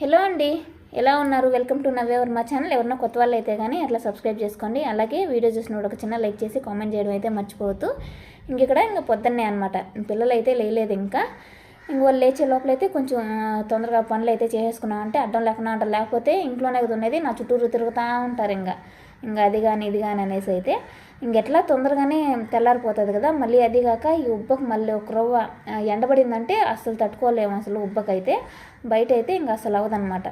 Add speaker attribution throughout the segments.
Speaker 1: Hello అండి ఎలా ఉన్నారు? వెల్కమ్ టు నవ్వేవర్ మా ఛానల్. ఎవరన్నా కొత్త వాళ్ళు అయితే కానీ అట్లా సబ్స్క్రైబ్ చేసుకోండి. అలాగే వీడియో చూసినప్పుడు ఒక చిన్న లైక్ చేసి కామెంట్ చేయడం అయితే మర్చిపోవద్దు. ఇంక ఇక్కడ ఇంకా పొద్దున్నే అనమాట పిల్లలు అయితే లేలేదు ఇంకా. ఇంక వాళ్ళు లేచే లోపలైతే కొంచెం తొందరగా పనులు అయితే చేసేసుకున్నాం అంటే అడ్డం లేకుండా అంటారు లేకపోతే ఇంట్లోనే ఉన్నది నా చుట్టూరు తిరుగుతూ ఉంటారు ఇంకా ఇంకా అది కానీ ఇది కానీ అనేసి అయితే. ఇంకెట్లా తొందరగానే తెల్లారిపోతుంది కదా మళ్ళీ అది కాక ఈ ఉబ్బకు మళ్ళీ ఒక రవ్వ ఎండబడిందంటే అసలు తట్టుకోలేము అసలు ఉబ్బకైతే. బయట అయితే ఇంకా అసలు అవ్వదన్నమాట.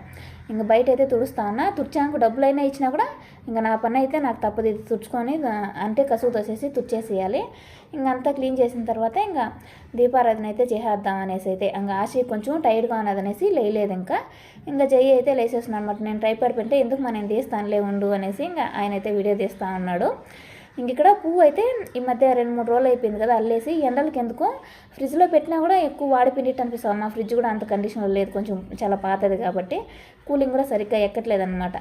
Speaker 1: ఇంకా బయట అయితే తుడుస్తా ఉన్నా తుడిచాక డబ్బులు అయినా ఇచ్చినా కూడా ఇంకా నా పని అయితే నాకు తప్పదు ఇది తుడుచుకొని అంటే కసువు తోసేసి తుడిచేసేయాలి. ఇంకా అంతా క్లీన్ చేసిన తర్వాత ఇంకా దీపారాధన అయితే చేసేద్దాం అనేసి అయితే ఇంకా ఆశ కొంచెం టైర్డ్గా ఉన్నది అనేసి లేయలేదు ఇంకా. ఇంకా జయ్యి అయితే లేసేస్తున్నాను అనమాట నేను ట్రైపాడ్ పెడితే ఎందుకు మా నేను తీస్తానులే ఉండు అనేసి ఇంకా ఆయన అయితే వీడియో తీస్తా ఉన్నాడు. ఇంక ఇక్కడ పువ్వు అయితే ఈ మధ్య రెండు మూడు రోజులు అయిపోయింది కదా అల్లేసి ఎండలకి ఎందుకు? ఫ్రిడ్జ్లో పెట్టినా కూడా ఎక్కువ వాడిపోయినట్టు అనిపిస్తుంది. మా ఫ్రిడ్జ్ కూడా అంత కండిషన్లో లేదు కొంచెం చాలా పాతది కాబట్టి కూలింగ్ కూడా సరిగ్గా ఎక్కట్లేదు అనమాట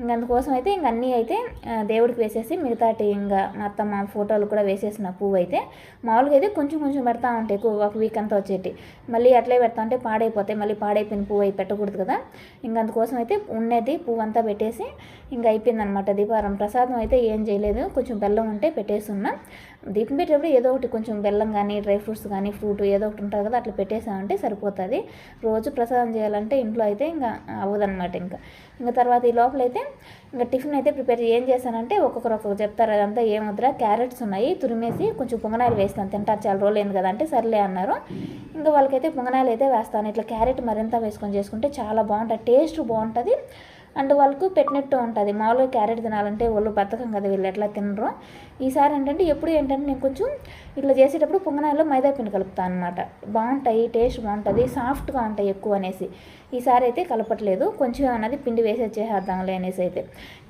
Speaker 1: ఇంక అందుకోసం అయితే ఇంక అన్నీ అయితే దేవుడికి వేసేసి మిగతాటి ఇంకా మా ఫోటోలు కూడా వేసేసిన పువ్వు అయితే మామూలుగా అయితే కొంచెం కొంచెం పెడతా ఉంటాయి ఎక్కువ ఒక వీక్ అంతా వచ్చేటి. మళ్ళీ అట్లే పెడతా ఉంటే పాడైపోతాయి. మళ్ళీ పాడైపోయిన పువ్వు అయి పెట్టకూడదు కదా. ఇంక అందుకోసం అయితే ఉండేది పువ్వు అంతా పెట్టేసి ఇంకా అయిపోయింది అనమాట దీపారం. ప్రసాదం అయితే ఏం చేయలేదు. కొంచెం బెల్లం ఉంటే పెట్టేస్తున్నా దీపం పెట్టేటప్పుడు ఏదో ఒకటి కొంచెం బెల్లం కానీ డ్రై ఫ్రూట్స్ కానీ ఫ్రూట్ ఏదో ఒకటి ఉంటుంది కదా అట్లా పెట్టేసామంటే సరిపోతుంది. రోజు ప్రసాదం చేయాలంటే ఇంట్లో అయితే ఇంకా అవ్వదన్నమాట ఇంకా. ఇంకా తర్వాత ఈ లోపలైతే ఇంకా టిఫిన్ అయితే ప్రిపేర్ ఏం చేశానంటే ఒక్కొక్కరు ఒక్కొక్క చెప్తారు అదంతా ఏమొద్దురా క్యారెట్స్ ఉన్నాయి తురిమేసి కొంచెం పొంగనాయలు వేస్తాను తింటారు చాలా రోజులు అయింది కదా అంటే సర్లే అన్నారు. ఇంకా వాళ్ళకైతే పొంగనాయలు అయితే వేస్తాను. ఇట్లా క్యారెట్ మరింత వేసుకొని చేసుకుంటే చాలా బాగుంటుంది టేస్ట్ బాగుంటుంది. అండ్ వాళ్ళకు పెట్టినట్టు ఉంటుంది. మామూలుగా క్యారెట్ తినాలంటే వాళ్ళు బతకం కదా వీళ్ళు ఎట్లా తినరు. ఈసారి ఏంటంటే ఎప్పుడు ఏంటంటే నేను కొంచెం ఇట్లా చేసేటప్పుడు పొంగనాయలో మైదా పిండి కలుపుతాను అనమాట బాగుంటాయి టేస్ట్ బాగుంటుంది సాఫ్ట్గా ఉంటాయి ఎక్కువ అనేసి. ఈసారి అయితే కలపట్లేదు. కొంచెం అన్నది పిండి వేసి చేసేద్దాంలే అనేసి అయితే.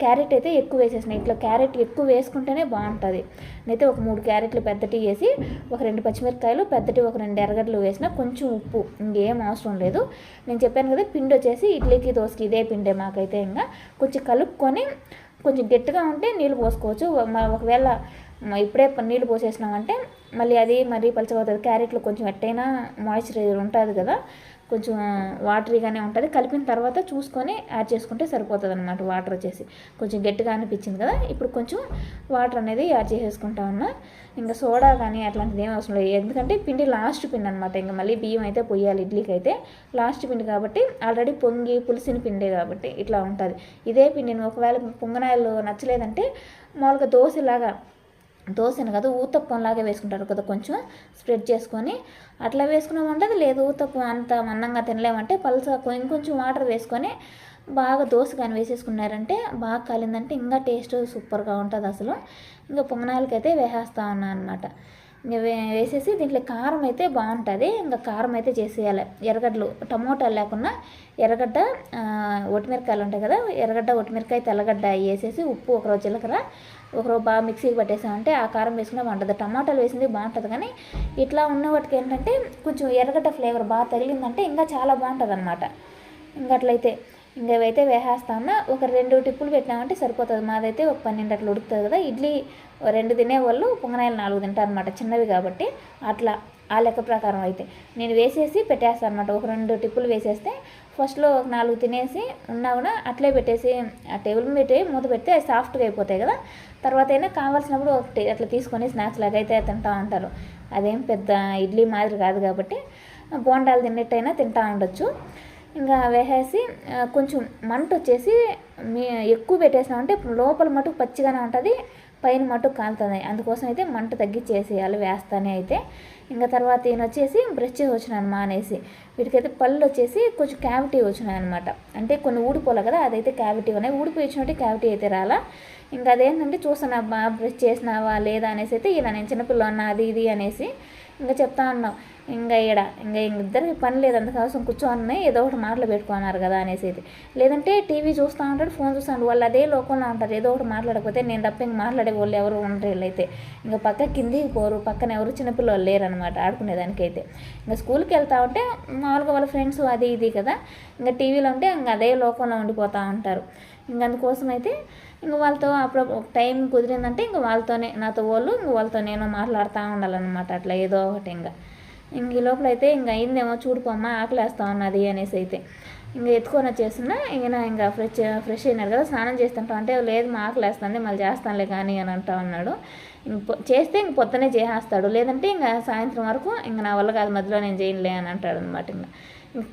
Speaker 1: క్యారెట్ అయితే ఎక్కువ వేసేసిన. ఇట్లా క్యారెట్ ఎక్కువ వేసుకుంటేనే బాగుంటుంది. నేనైతే ఒక మూడు క్యారెట్లు పెద్దటి వేసి ఒక రెండు పచ్చిమిరపకాయలు పెద్దటి ఒక రెండు ఎర్రగడ్డలు వేసిన కొంచెం ఉప్పు. ఇంకేం అవసరం లేదు. నేను చెప్పాను కదా పిండి వచ్చేసి ఇడ్లీకి దోశకి ఇదే పిండే మాకైతే ఇంకా. కొంచెం కలుపుకొని కొంచెం గట్టిగా ఉంటే నీళ్ళు పోసుకోవచ్చు. ఒకవేళ ఇప్పుడే నీళ్ళు పోసేసినామంటే మళ్ళీ అది మరీ పలచబోతుంది క్యారెట్లు కొంచెం ఎట్టయినా మాయిశ్చరైజర్ ఉంటుంది కదా. కొంచెం వాటరీగానే ఉంటుంది. కలిపిన తర్వాత చూసుకొని యాడ్ చేసుకుంటే సరిపోతుంది అనమాట వాటర్ వచ్చేసి. కొంచెం గట్టిగా అనిపించింది కదా ఇప్పుడు కొంచెం వాటర్ అనేది యాడ్ చేసేసుకుంటా ఉన్నా. ఇంకా సోడా కానీ అట్లాంటిది ఏం అవసరం లేదు. ఎందుకంటే పిండి లాస్ట్ పిండి అనమాట ఇంకా మళ్ళీ బియ్యం అయితే పొయ్యాలి ఇడ్లీకి అయితే లాస్ట్ పిండి కాబట్టి ఆల్రెడీ పొంగి పులిసిన పిండే కాబట్టి ఇట్లా ఉంటుంది. ఇదే పిండిని ఒకవేళ పొంగనాయలు నచ్చలేదంటే మామూలుగా దోశలాగా దోశను కదా ఊతప్పంలాగా వేసుకుంటారు కదా కొంచెం స్ప్రెడ్ చేసుకొని అట్లా వేసుకున్నామంటే అది లేదు ఊతప్పం అంత మందంగా తినలేమంటే పలస ఇంకొంచెం వాటర్ వేసుకొని బాగా దోశ కానీ వేసేసుకున్నారంటే బాగా కాలిందంటే ఇంకా టేస్ట్ సూపర్గా ఉంటుంది అసలు. ఇంకా పొంగనాలకైతే వేసేస్తా ఉన్నా అనమాట ఇంకా వే వేసేసి దీంట్లో కారం అయితే బాగుంటుంది. ఇంకా కారం అయితే చేసేయాలి. ఎర్రగడ్డలు టమోటాలు లేకుండా ఎర్రగడ్డ ఒటిమిరకాయలు ఉంటాయి కదా ఎర్రగడ్డ ఒటిమిరకాయ తెల్లగడ్డ వేసేసి ఉప్పు ఒకరోజు జీలకర్ర ఒకరోజు బాగా మిక్సీకి పట్టేసామంటే ఆ కారం వేసుకునే బాగుంటుంది టమాటాలు వేసింది బాగుంటుంది. కానీ ఇట్లా ఉన్న వాటికి ఏంటంటే కొంచెం ఎర్రగడ్డ ఫ్లేవర్ బాగా తగిలిందంటే ఇంకా చాలా బాగుంటుంది అనమాట ఇంకా అట్లయితే ఇంకా ఇవైతే వేసేస్తామన్నా ఒక రెండు టిప్పులు పెట్టినామంటే సరిపోతుంది. మాదైతే ఒక పన్నెండు అట్లా ఉడుకుతుంది కదా ఇడ్లీ రెండు తినేవాళ్ళు పొంగనాయలు నాలుగు తింటారు అనమాట చిన్నవి కాబట్టి. అట్లా ఆ లెక్క ప్రకారం అయితే. నేను వేసేసి పెట్టేస్తాను అనమాట ఒక రెండు టిప్పులు వేసేస్తే ఫస్ట్లో ఒక నాలుగు తినేసి ఉన్నా కూడా అట్లే పెట్టేసి ఆ టేబుల్ మీద పెట్టి మూత పెడితే సాఫ్ట్గా అయిపోతాయి కదా. తర్వాత అయినా కావాల్సినప్పుడు ఒకటి అట్లా తీసుకొని స్నాక్స్ లాగా అయితే తింటూ ఉంటారు. అదేం పెద్ద ఇడ్లీ మాదిరి కాదు కాబట్టి బోండాలు తిన్నట్టయినా తింటూ ఉండొచ్చు. ఇంకా వేసేసి కొంచెం మంట వచ్చేసి మీ ఎక్కువ పెట్టేసినామంటే లోపల మటుకు పచ్చిగానే ఉంటుంది. పైన మటుకు కాలుతుంది. అందుకోసం అయితే మంట తగ్గించేసేయాలి వేస్తానే అయితే. ఇంకా తర్వాత ఈయన వచ్చేసి బ్రష్ చేసి వచ్చినాను మానేసి వీటికైతే పళ్ళు వచ్చేసి కొంచెం క్యావిటీ వచ్చినాయి అనమాట అంటే కొన్ని ఊడిపోలే కదా అదైతే క్యావిటీ ఉన్నాయి. ఊడిపోయి వచ్చినట్టు క్యావిటీ అయితే రాలా. ఇంకా అదేంటంటే చూస్తున్నా బా బ్రష్ చేసినావా లేదా అనేసి అయితే ఇలా నేను చిన్నపిల్ల అన్నా అది ఇది అనేసి ఇంకా చెప్తా ఉన్నాం. ఇంకా ఈడ ఇంకా ఇద్దరికి పని లేదు అందుకోసం కూర్చోని ఏదో ఒకటి మాటలు పెట్టుకున్నారు కదా అనేసి అయితే లేదంటే టీవీ చూస్తూ ఉంటాడు ఫోన్ చూస్తూ ఉంటాడు వాళ్ళు అదే లోకంలో ఉంటారు ఏదో ఒకటి మాట్లాడకపోతే నేను తప్ప ఇంక మాట్లాడే వాళ్ళు ఎవరు ఉండరు అయితే ఇంకా పక్క కిందికి పోరు పక్కన ఎవరు చిన్నపిల్లలు లేరనమాట ఆడుకునేదానికైతే. ఇంకా స్కూల్కి వెళ్తా ఉంటే మామూలుగా వాళ్ళ ఫ్రెండ్స్ అది ఇది కదా ఇంకా టీవీలో ఉంటే ఇంకా అదే లోకంలో ఉండిపోతూ ఉంటారు. ఇంక అందుకోసం అయితే ఇంక వాళ్ళతో అప్పుడు ఒక టైం కుదిరిందంటే ఇంక వాళ్ళతోనే నాతో వాళ్ళు ఇంక వాళ్ళతో నేను మాట్లాడుతూ ఉండాలన్నమాట అట్లా ఏదో ఒకటి ఇంకా. ఇంక ఈ లోపల అయితే ఇంక అయిందేమో చూడుకోమ్మ ఆకలేస్తా ఉన్నది అనేసి అయితే ఇంకా ఎత్తుకొని వచ్చేసిన ఈయన ఇంకా ఫ్రెష్ ఫ్రెష్ అయినారు కదా స్నానం చేస్తుంటా అంటే లేదు మా ఆకలేస్తుంది మళ్ళీ చేస్తానులే కానీ అని అంటా ఉన్నాడు. ఇంక చేస్తే ఇంక పొద్దునే చేసేస్తాడు. లేదంటే ఇంకా సాయంత్రం వరకు ఇంకా నా వల్ల కాదు మధ్యలో నేను చేయనులే అని అంటాడు అనమాట ఇంకా.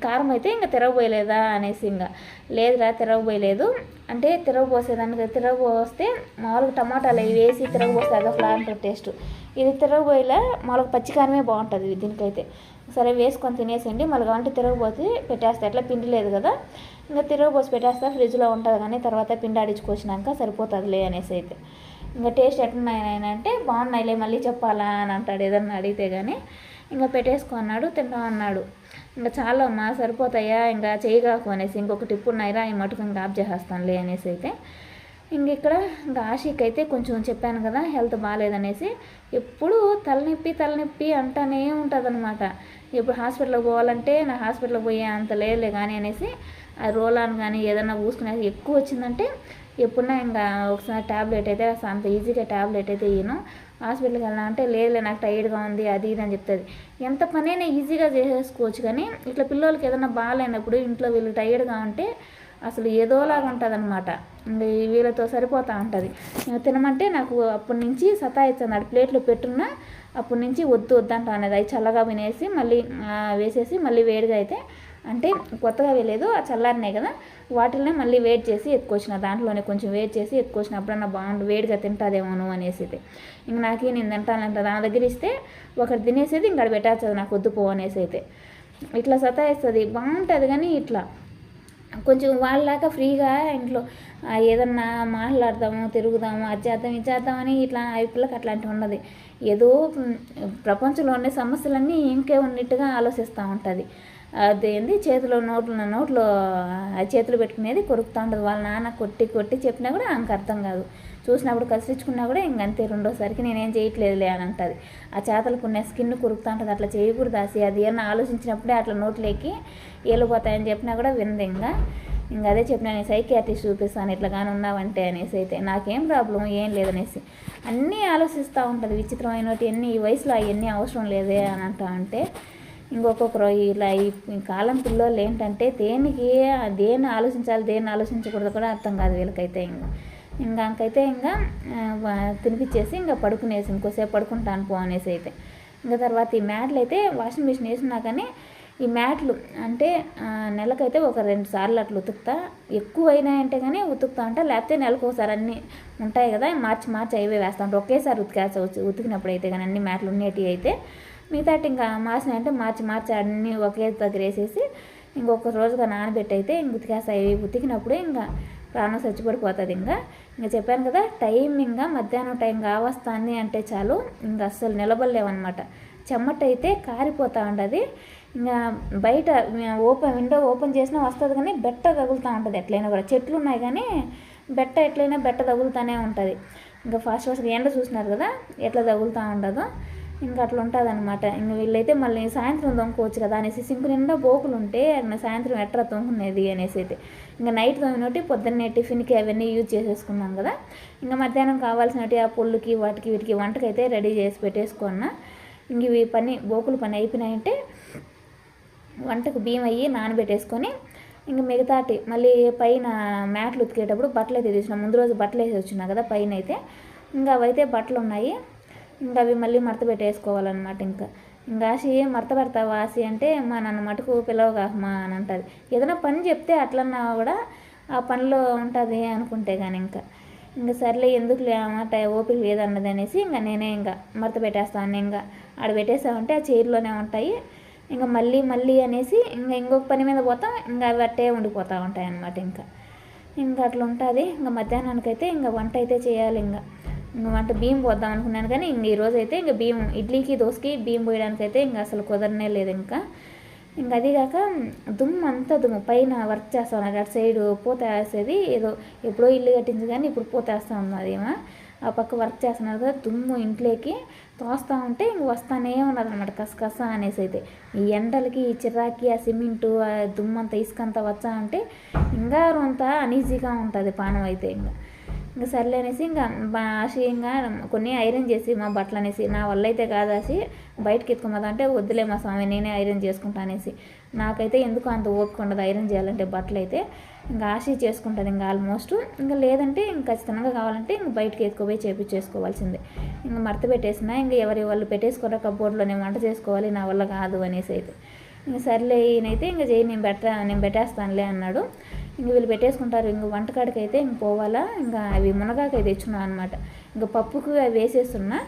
Speaker 1: కారం అయితే ఇంకా తిరగబోయలేదా అనేసి ఇంకా లేదురా తిరగబోయలేదు. అంటే తిరగబోసేదానికి తిరగబోస్తే మామూలుగా టమాటాలు అవి వేసి తిరగబోస్తే అదొక లాంటి టేస్ట్. ఇది తిరగబోయేలా మామూలుగా పచ్చికారమే బాగుంటుంది దీనికైతే. సరే వేసుకొని తినేసండి మళ్ళీ కావాలంటే తిరగబోతే పెట్టేస్తా. ఎట్లా పిండి లేదు కదా. ఇంకా తిరగబోసి పెట్టేస్తా. ఫ్రిడ్జ్లో ఉంటుంది కానీ తర్వాత పిండి ఆడించుకొచ్చినాక సరిపోతుందిలే అనేసి అయితే. ఇంకా టేస్ట్ ఎట్లున్నాయి అంటే బాగున్నాయిలే మళ్ళీ చెప్పాలా అని అంటాడు. ఏదన్నా అడిగితే కానీ ఇంకా పెట్టేసుకో అన్నాడు తింటా అన్నాడు. ఇంకా చాలా అమ్మా సరిపోతాయా? ఇంకా చేయగాకు అనేసి ఇంకొక టిప్ ఉన్నాయిరా ఈ మటుకు ఇంకా ఆప్ చేసేస్తానులే అనేసి అయితే. ఇంక ఇక్కడ ఇంకా ఆషిక్ అయితే కొంచెం చెప్పాను కదా హెల్త్ బాగాలేదనేసి. ఎప్పుడు తలనొప్పి తలనొప్పి అంటానే ఉంటుందన్నమాట. ఇప్పుడు హాస్పిటల్కి పోవాలంటే నా హాస్పిటల్కి పోయే అంత లేదులే కానీ అనేసి ఆ రోలాన్ కానీ ఏదైనా పూసుకునే ఎక్కువ వచ్చిందంటే ఎప్పుడన్నా ఇంకా ఒకసారి ట్యాబ్లెట్ అయితే అసలు అంత ఈజీగా ట్యాబ్లెట్ అయితే ఇయ్యను. హాస్పిటల్కి వెళ్ళా అంటే లేదులే నాకు టైర్డ్గా ఉంది అది ఇది అని చెప్తుంది. ఎంత పనైనా ఈజీగా చేసేసుకోవచ్చు కానీ ఇట్లా పిల్లలకి ఏదైనా బాగాలేనప్పుడు ఇంట్లో వీళ్ళు టైర్డ్గా ఉంటే అసలు ఏదోలాగా ఉంటుంది అనమాట వీళ్ళతో సరిపోతూ ఉంటుంది. తినమంటే నాకు అప్పటి నుంచి సతాయిస్తున్నాడు ప్లేట్లో పెట్టున్నా అప్పటి నుంచి వద్దు వద్దంట అనేది అవి చల్లగా వినేసి మళ్ళీ వేసేసి మళ్ళీ వేడిగా అయితే అంటే కొత్తగా వేయలేదు ఆ చల్లారినాయి కదా వాటిల్నే మళ్ళీ వేడి చేసి ఎత్తుకొచ్చిన. దాంట్లోనే కొంచెం వేడి చేసి ఎత్తుకొచ్చిన. అప్పుడన్నా బాగుండు వేడిగా తింటాదేమోను అనేసి అయితే ఇంక నాకే నేను తింటానంట దాని దగ్గర ఇస్తే ఒకటి తినేసేది ఇంకా పెట్టేస్తుంది నాకు వద్దుపో అనేసి అయితే. ఇట్లా సతాయిస్తుంది. బాగుంటుంది కానీ ఇట్లా. కొంచెం వాళ్ళలాగా ఫ్రీగా ఇంట్లో ఏదన్నా మాట్లాడదాము తిరుగుదాము అది చేద్దాం ఇది చేద్దామని ఇట్లా ఆ పిల్లకి అట్లాంటివి ఉన్నది ఏదో ప్రపంచంలో ఉండే సమస్యలన్నీ ఇంకే ఉన్నట్టుగా ఆలోచిస్తూ ఉంటుంది. అదేంది చేతిలో నోట్లు నోట్లో ఆ చేతులు పెట్టుకునేది కొరుకుతూ ఉంటుంది వాళ్ళ నాన్న కొట్టి కొట్టి చెప్పినా కూడా ఆమెకు అర్థం కాదు. చూసినప్పుడు కసిరించుకున్నా కూడా ఇంకంతే రెండోసారికి నేనేం చేయట్లేదులే అని అంటుంది. ఆ చేతలకు ఉన్న స్కిన్ కొరుకుతూ ఉంటుంది అట్లా చేయకూడదు ఆసి అది ఏమన్నా ఆలోచించినప్పుడే అట్లా నోట్లోకి ఏలిపోతాయని చెప్పినా కూడా వింది ఇంకా. ఇంకా అదే చెప్పినా నేను సైకియాట్రిస్ట్ చూపిస్తాను ఇట్లా కానీ ఉన్నావంటే అనేసి అయితే. నాకేం ప్రాబ్లం ఏం లేదనేసి. అన్నీ ఆలోచిస్తూ ఉంటుంది. విచిత్రమైనవి ఎన్ని ఈ వయసులో అవన్నీ అవసరం లేదే అని అంటా ఉంటే ఇంకొకరు ఇలా ఈ కాలం పిల్లోళ్ళు ఏంటంటే దేనికి దేన్ని ఆలోచించాలి దేన్ని ఆలోచించకూడదు కూడా అర్థం కాదు వీళ్ళకైతే ఇంకా ఇంకా అంకైతే ఇంకా తినిపించేసి ఇంకా పడుకునేసి ఇంకోసేపు పడుకుంటాను పో అనేసి అయితే. ఇంకా తర్వాత ఈ మ్యాట్లు అయితే వాషింగ్ మిషన్ వేసినా కానీ ఈ మ్యాట్లు అంటే నెలకైతే ఒక రెండు సార్లు అట్లా ఉతుకుతా. ఎక్కువ అయినాయంటే కానీ ఉతుకుతా ఉంటా. లేకపోతే నెలకు ఒకసారి అన్నీ ఉంటాయి కదా మార్చి మార్చి అవి వేస్తా ఉంటా. ఒకేసారి ఉతికేస్తా ఉతికినప్పుడు అయితే కానీ అన్ని మ్యాట్లు ఉన్నట్టు అయితే మిగతాటి ఇంకా మార్చిన అంటే మార్చి మార్చి అన్నీ ఒకే దగ్గర వేసేసి ఇంకొక రోజుగా నానబెట్టయితే ఇంక ఉతికేస్తాయి ఇవి ఉతికినప్పుడు ఇంకా ప్రాణం చచ్చిపడిపోతుంది ఇంకా. ఇంకా చెప్పాను కదా టైం ఇంకా మధ్యాహ్నం టైం కావస్తుంది అంటే చాలు ఇంకా అస్సలు నిలబడలేమన్నమాట చెమ్మటైతే కారిపోతూ ఉంటుంది. ఇంకా బయట ఓపెన్ విండో ఓపెన్ చేసినా వస్తుంది కానీ బెట్ట తగులుతూ ఉంటుంది ఎట్లయినా కూడా. చెట్లు ఉన్నాయి కానీ బెట్ట ఎట్లయినా బెట్ట తగులుతూనే ఉంటుంది. ఇంకా ఫాస్ట్ ఫాస్ట్గా ఎండ చూసినారు కదా ఎట్లా తగులుతూ ఉండదో. ఇంకా అట్లా ఉంటుంది అనమాట ఇంక వీళ్ళైతే మళ్ళీ సాయంత్రం తొమ్ముకోవచ్చు కదా అనేసి సింక్ నిండా బోకులు ఉంటే సాయంత్రం ఎట్లా తొంగునేది అనేసి అయితే. ఇంకా నైట్ తోమినోటి పొద్దున్నే టిఫిన్కి అవన్నీ యూజ్ చేసేసుకున్నాం కదా. ఇంకా మధ్యాహ్నం కావాల్సినట్టు ఆ పుల్లుకి వాటికి వీటికి వంటకైతే రెడీ చేసి పెట్టేసుకున్నా. ఇంక ఇవి పని బోకులు పని అయిపోయినాయంటే వంటకు బియ్యం అయ్యి నానబెట్టేసుకొని ఇంక మిగతాటి మళ్ళీ పైన మ్యాట్లు ఉతికేటప్పుడు బట్టలు అయితే తీసిన ముందు రోజు బట్టలు వేసి వచ్చినా కదా పైన అయితే. ఇంకా అవైతే బట్టలు ఉన్నాయి ఇంకా అవి మళ్ళీ మడత పెట్టేసుకోవాలన్నమాట ఇంకా. ఇంకా ఆసి మడత పెడతావు ఆసి అంటే మా నన్ను మటుకు పిలవగాహమా అని అంటుంది. ఏదైనా పని చెప్తే అట్లన్నా కూడా ఆ పనిలో ఉంటుంది అనుకుంటే కానీ ఇంకా. ఇంకా సర్లే ఎందుకు లేమాట ఓపిక లేదన్నది అనేసి ఇంకా నేనే ఇంకా మడత పెట్టేస్తాను ఇంకా ఆడ పెట్టేసామంటే ఆ చైర్లోనే ఉంటాయి. ఇంకా మళ్ళీ మళ్ళీ అనేసి ఇంకా ఇంకొక పని మీద పోతాం ఇంకా అవి అట్టే ఉండిపోతూ ఉంటాయి అన్నమాట ఇంకా. ఇంకా అట్లా ఉంటుంది ఇంకా మధ్యాహ్నానికి అయితే ఇంకా వంట అయితే చేయాలి ఇంకా. అంటే బియ్యం పోద్దాం అనుకున్నాను కానీ ఇంక ఈరోజు అయితే ఇంకా బియ్యం ఇడ్లీకి దోశకి బియ్యం పోయడానికి అయితే ఇంకా అసలు కుదరనే లేదు ఇంకా. ఇంకా అదిగాక దుమ్ము అంతా దుమ్ము పైన వర్క్ చేస్తా ఉన్నది అటు సైడ్ పూత వేసేది ఏదో ఎప్పుడో ఇల్లు కట్టించి కానీ ఇప్పుడు పూత వేస్తూ ఉన్నది ఏమో. ఆ పక్క వర్క్ చేస్తున్నారు కదా దుమ్ము ఇంట్లోకి తోస్తూ ఉంటే ఇంక వస్తానే ఉన్నది అనమాట కసకస అనేసి అయితే. ఈ ఎండలకి ఈ చిరాకి ఆ సిమెంటు ఆ దుమ్మంతా అంతా వచ్చా ఉంటే ఇంకా అంత అనీజీగా ఉంటుంది పానం అయితే ఇంకా. ఇంకా సర్లే అనేసి ఇంకా ఆశి ఇంకా కొన్ని ఐరన్ చేసి మా బట్టలు అనేసి నా వల్ల అయితే కాదాసి బయటకి ఎత్తుకోమదా అంటే వద్దులే మా స్వామి నేనే ఐరన్ చేసుకుంటా అనేసి. నాకైతే ఎందుకు అంత ఓపిక ఉండదు ఐరన్ చేయాలంటే బట్టలు అయితే ఇంకా ఆశీ చేసుకుంటుంది ఇంకా ఆల్మోస్ట్. ఇంకా లేదంటే ఇంకా ఖచ్చితంగా కావాలంటే ఇంక బయటకి ఎత్తుకుపోయి చేపించేసుకోవాల్సిందే. ఇంకా మడత పెట్టేసిన ఇంకా ఎవరి వాళ్ళు పెట్టేసుకోరా కబోర్డ్లో నేను వంట చేసుకోవాలి నా వల్ల కాదు అనేసి అయితే. ఇంకా సర్లే ఈయనైతే ఇంకా చేయి నేను పెట్ట నేను పెట్టేస్తానులే అన్నాడు. ఇంక వీళ్ళు పెట్టేసుకుంటారు. ఇంక వంటకాడికి అయితే ఇంక పోవాలా. ఇంకా అవి మునగాకై తెచ్చున్నా అనమాట ఇంకా పప్పుకు అవి వేసేస్తున్నా.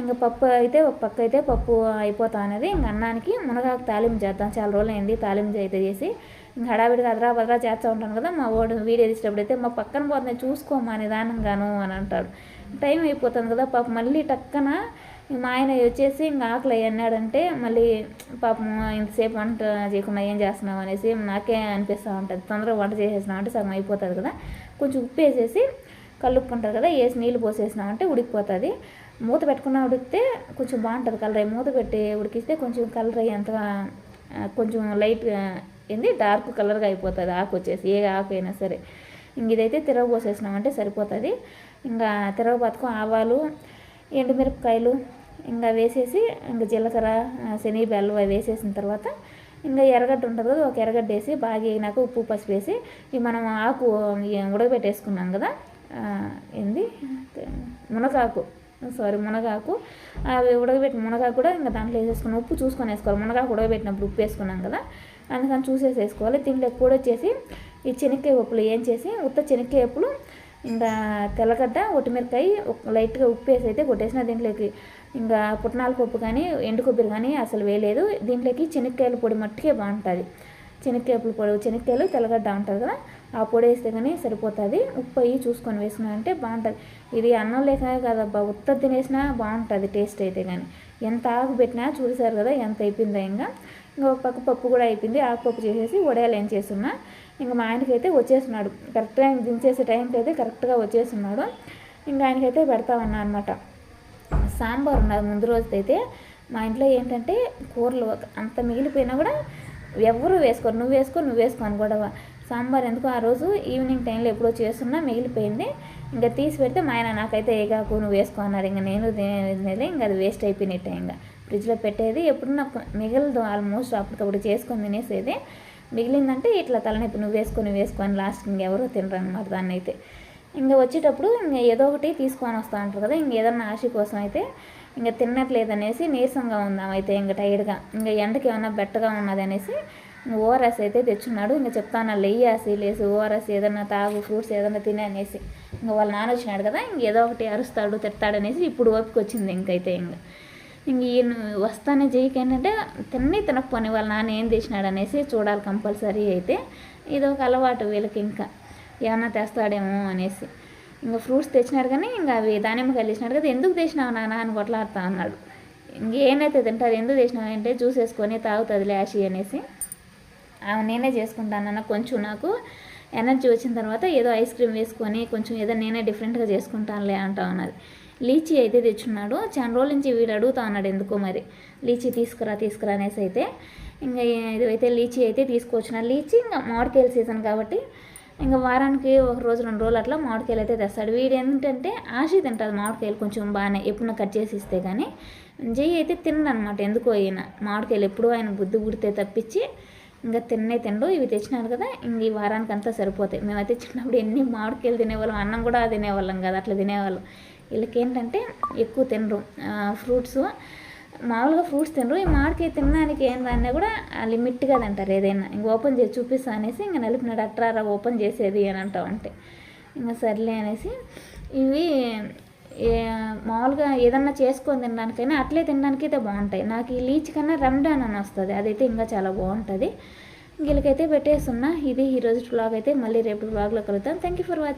Speaker 1: ఇంకా పప్పు అయితే ఒక పక్క అయితే పప్పు అయిపోతా అనేది ఇంక అన్నానికి మునగాకు తాలింపు చేద్దాం. చాలా రోజులు అయింది తాలింపు అయితే చేసి. ఇంకా హడావిడిగా అదరా బదరా చేస్తూ ఉంటాను కదా. మా వాడు వీడియో తీసేటప్పుడు అయితే మా పక్కన పోతుంది చూసుకోమా నిదానంగాను అని అంటాడు. టైం అయిపోతుంది కదా. పాప మళ్ళీ టక్కన మా ఆయన వచ్చేసి ఇంకా ఆకలి అన్నాడంటే మళ్ళీ పాపం ఇంతసేపు వంట చేయకుండా ఏం చేస్తున్నావు అనేసి నాకే అనిపిస్తూ ఉంటుంది. తొందరగా వంట చేసేసినామంటే అంటే సగం అయిపోతుంది కదా. కొంచెం ఉప్పు వేసేసి కలుపుకుంటారు కదా వేసి నీళ్ళు పోసేసినామంటే ఉడికిపోతుంది. మూత పెట్టుకున్నా ఉడికితే కొంచెం బాగుంటుంది కలర్. మూత పెట్టి ఉడికిస్తే కొంచెం కలర్ అయ్యేంతగా కొంచెం లైట్ ఏంది డార్క్ కలర్గా అయిపోతుంది ఆకు వచ్చేసి. ఏ ఆకు అయినా సరే. ఇంక ఇదైతే తిరగబోసేసినామంటే సరిపోతుంది. ఇంకా తిరగబతుకు ఆవాలు ఎండుమిరపకాయలు ఇంకా వేసేసి ఇంకా జీలకర్ర శనగబెల్లు అవి వేసేసిన తర్వాత ఇంకా ఎర్రగడ్డ ఉంటుంది కదా ఒక ఎర్రగడ్డ వేసి బాగా వేగినాక ఉప్పు పసుపు వేసి ఇవి మనం ఆకు ఉడకబెట్టేసుకున్నాం కదా ఏంది? మునగాకు. సారీ మునగాకు. అవి ఉడకబెట్టిన మునగాకు కూడా ఇంకా దాంట్లో వేసేసుకుని ఉప్పు చూసుకొని వేసుకోవాలి. మునగాకు ఉడకబెట్టినప్పుడు ఉప్పు వేసుకున్నాం కదా అందుకని చూసేసి వేసుకోవాలి. దీంట్లో కూడా వచ్చేసి ఈ శనక్కాయ పప్పులు ఏం చేసి ఉత్త శనక్కాయ పప్పులు ఇంకా తెల్లగడ్డ ఒట్టిమిరకాయ లైట్గా ఉప్పు వేసి అయితే కొట్టేసిన దీంట్లోకి. ఇంకా పుట్నాల పప్పు కానీ ఎండు కొబ్బరి కానీ అసలు వేయలేదు. దీంట్లోకి చెనక్కాయల పొడి మట్టుకే బాగుంటుంది. శనక్కాయల పొడి చెనక్కాయలు తెల్లగడ్డ ఉంటుంది కదా ఆ పొడి వేస్తే కానీ సరిపోతుంది. ఉప్పు అయ్యి చూసుకొని వేసుకున్నారంటే బాగుంటుంది. ఇది అన్నం లేక కదబ్బా ఉత్త తినేసినా బాగుంటుంది టేస్ట్ అయితే కానీ. ఎంత ఆకు పెట్టినా చూసారు కదా ఎంత అయిపోయిందో ఇంకా. ఇంకా ఒక పక్క పప్పు కూడా అయిపోయింది. ఆకుపప్పు చేసేసి వడియాలు ఏం చేస్తున్నా. ఇంకా మా ఆయనకైతే వచ్చేస్తున్నాడు. కరెక్ట్గా దించేసే టైంకి అయితే కరెక్ట్గా వచ్చేస్తున్నాడు. ఇంకా ఆయనకైతే పెడతామన్నా అనమాట సాంబార్ ఉన్నది ముందు రోజుదైతే మా ఇంట్లో ఏంటంటే కూరలు అంత మిగిలిపోయినా కూడా ఎవరు వేసుకోరు. నువ్వు వేసుకో నువ్వు వేసుకో అని కూడా సాంబార్ ఎందుకు ఆ రోజు ఈవినింగ్ టైంలో ఎప్పుడో చేస్తున్నా మిగిలిపోయింది. ఇంకా తీసి పెడితే మా ఆయన నాకైతే ఏగాకు నువ్వు వేసుకో అన్నారు. ఇంకా నేను తినేది ఇంకా అది వేస్ట్ అయిపోయినట్టే ఇంకా. ఫ్రిడ్జ్లో పెట్టేది ఎప్పుడు నాకు మిగలదు. ఆల్మోస్ట్ అప్పటికప్పుడు చేసుకొని తినేసేది. మిగిలిందంటే ఇట్లా తలనొప్పి నువ్వు వేసుకొని వేసుకొని లాస్ట్ ఇంకెవరో తినరు అనమాట దాన్ని అయితే ఇంకా వచ్చేటప్పుడు ఇంకా ఏదో ఒకటి తీసుకొని వస్తా అంటారు కదా ఇంక ఏదన్నా ఆశ కోసం అయితే ఇంకా తిన్నట్లేదనేసి నీరసంగా ఉందాం అయితే ఇంకా టైర్డ్గా ఇంకా ఎండకి ఏమైనా బెట్టగా ఉన్నది అనేసి ఓఆర్ఎస్ అయితే తెచ్చున్నాడు. ఇంకా చెప్తాను లెయ్యాసి లేసి ఓఆర్ఎస్ ఏదన్నా తాగు ఫ్రూట్స్ ఏదన్నా తినే అనేసి. ఇంకా వాళ్ళ నాన్న వచ్చినాడు కదా ఇంక ఏదో ఒకటి అరుస్తాడు తిడతాడనేసి ఇప్పుడు ఓపిక వచ్చింది ఇంకైతే ఇంకా. ఇంక ఈయన వస్తానే జైకి ఏంటంటే తిన్నీ తినకపోని వాళ్ళ నాన్న ఏం తెచ్చినాడు అనేసి చూడాలి కంపల్సరీ అయితే. ఇది ఒక అలవాటు వీళ్ళకి ఇంకా. ఏమన్నా తెస్తాడేమో అనేసి. ఇంకా ఫ్రూట్స్ తెచ్చినాడు కానీ ఇంకా అవి దానిమ్మకాయలు తెచ్చినాడు కదా ఎందుకు తెచ్చినావు నాన్న అని కొట్లాడుతా అన్నాడు. ఇంకేనైతే తింటారు ఎందుకు తెచ్చినావు అంటే జ్యూస్ వేసుకొని తాగుతుంది లేషి అనేసి. ఆమె నేనే చేసుకుంటానన్న కొంచెం నాకు ఎనర్జీ వచ్చిన తర్వాత ఏదో ఐస్ క్రీమ్ వేసుకొని కొంచెం ఏదో నేనే డిఫరెంట్గా చేసుకుంటానులే అంటా ఉన్నది. లీచీ అయితే తెచ్చున్నాడు. చాలా రోజుల నుంచి వీడు అడుగుతా ఉన్నాడు ఎందుకో మరి? లీచీ తీసుకురా తీసుకురా అనేసి అయితే. ఇంకా ఇదైతే లీచీ అయితే తీసుకొచ్చిన లీచీ ఇంకా మామిడికాయల సీజన్ కాబట్టి ఇంకా వారానికి ఒక రోజు రెండు రోజులు అట్లా మామిడికాయలు అయితే తెస్తాడు. వీడు ఏంటంటే ఆశ తింటుంది మామిడికాయలు కొంచెం బాగానే ఎప్పుడైనా కట్ చేసి ఇస్తే కానీ. జై అయితే తినడనమాట ఎందుకో అయినా మామిడికాయలు ఎప్పుడూ ఆయన బుద్ధి పుడితే తప్పించి ఇంకా తిన్నే తిండు. ఇవి తెచ్చినారు కదా ఇంక ఈ వారానికి అంతా సరిపోతాయి. మేమైతే చిన్నప్పుడు ఎన్ని మామిడికాయలు తినేవాళ్ళం అన్నం కూడా తినేవాళ్ళం కదా అట్లా తినేవాళ్ళం. వీళ్ళకి ఏంటంటే ఎక్కువ తినరు. ఫ్రూట్స్. మామూలుగా ఫ్రూట్స్ తినరు. ఈ మామిడికాయ తినడానికి ఏంటన్నా కూడా లిమిట్గా కదంటారు ఏదైనా. ఇంక ఓపెన్ చేసి చూపిస్తా అనేసి ఇంకా నలిపినాడు అట్రారా ఓపెన్ చేసేది అని అంటావు అంటే ఇంకా సర్లే అనేసి ఇవి మామూలుగా ఏదన్నా చేసుకొని తినడానికైనా అట్లే తినడానికి అయితే బాగుంటాయి. నాకు ఈ లీచ్ కన్నా రమ్డాన్ అని వస్తుంది. అదైతే ఇంకా చాలా బాగుంటుంది. వీళ్ళకైతే పెట్టేస్తున్నా. ఇది ఈరోజు బ్లాగ్ అయితే మళ్ళీ రేపు బ్లాగ్లో కలుగుతాం థ్యాంక్ యూ ఫర్ వాచింగ్